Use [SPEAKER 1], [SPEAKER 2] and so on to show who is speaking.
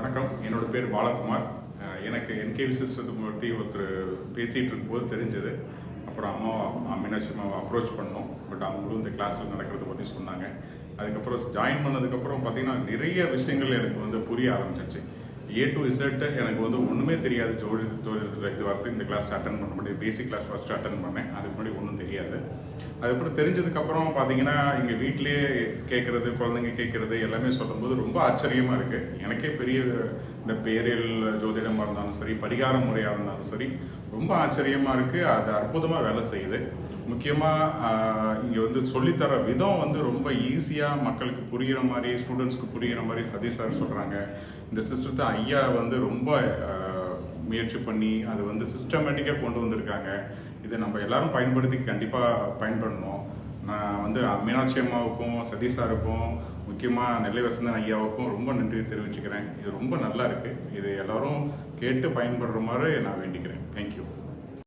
[SPEAKER 1] வணக்கம். என்னோட பேர் பாலகுமார். எனக்கு என்கேவி சிஸ்டத்தை பற்றி ஒருத்தர் பேசிகிட்டு இருக்கும்போது தெரிஞ்சது. அப்புறம் அம்மா மீனாட்சி அம்மாவை அப்ரோச் பண்ணோம். பட் அவங்களும் இந்த கிளாஸில் நடக்கிறத பற்றி சொன்னாங்க. அதுக்கப்புறம் ஜாயின் பண்ணதுக்கப்புறம் பார்த்திங்கன்னா நிறைய விஷயங்கள் எனக்கு வந்து புரிய ஆரம்பிச்சிச்சு. ஏ டு இசட் எனக்கு வந்து ஒன்றுமே தெரியாது. ஜோதி ஜோதிடத்தில் இது வரது இந்த கிளாஸ் அட்டன் பண்ண முடியும் பேசிக் கிளாஸ் ஃபஸ்ட்டு அட்டன் பண்ணேன். அதுக்கு முன்னாடி ஒன்றும் தெரியாது. அதுக்கப்புறம் தெரிஞ்சதுக்கப்புறம் பார்த்தீங்கன்னா எங்கள் வீட்டிலேயே கேட்குறது குழந்தைங்க கேட்குறது எல்லாமே சொல்லும்போது ரொம்ப ஆச்சரியமாக இருக்குது எனக்கே பெரிய இந்த பேரியல் ஜோதிடமாக இருந்தாலும் சரி பரிகார முறையாக இருந்தாலும் சரி ரொம்ப ஆச்சரியமாக இருக்குது அது அற்புதமாக வேலை செய்யுது. முக்கியமாக இங்கே வந்து சொல்லித்தர விதம் வந்து ரொம்ப ஈஸியாக மக்களுக்கு புரிகிற மாதிரி ஸ்டூடெண்ட்ஸ்க்கு புரிகிற மாதிரி சதீஷ் சார் சொல்கிறாங்க இந்த சிஸ்டத்தை ஐயா வந்து ரொம்ப முயற்சி பண்ணி அதை வந்து சிஸ்டமேட்டிக்காக கொண்டு வந்திருக்காங்க. இதை நம்ம எல்லாரும் பயன்படுத்தி கண்டிப்பாக பயன்படணும். நான் வந்து மீனாட்சி அம்மாவுக்கும் சதீஷ் சாருக்கும் முக்கியமாக நெல்லை வசந்தன் ஐயாவுக்கும் ரொம்ப நன்றி தெரிவிச்சுக்கிறேன். இது ரொம்ப நல்லா இருக்குது இது எல்லோரும் கேட்டு பயன்படுற மாதிரி நான் வேண்டிக்கிறேன். தேங்க்யூ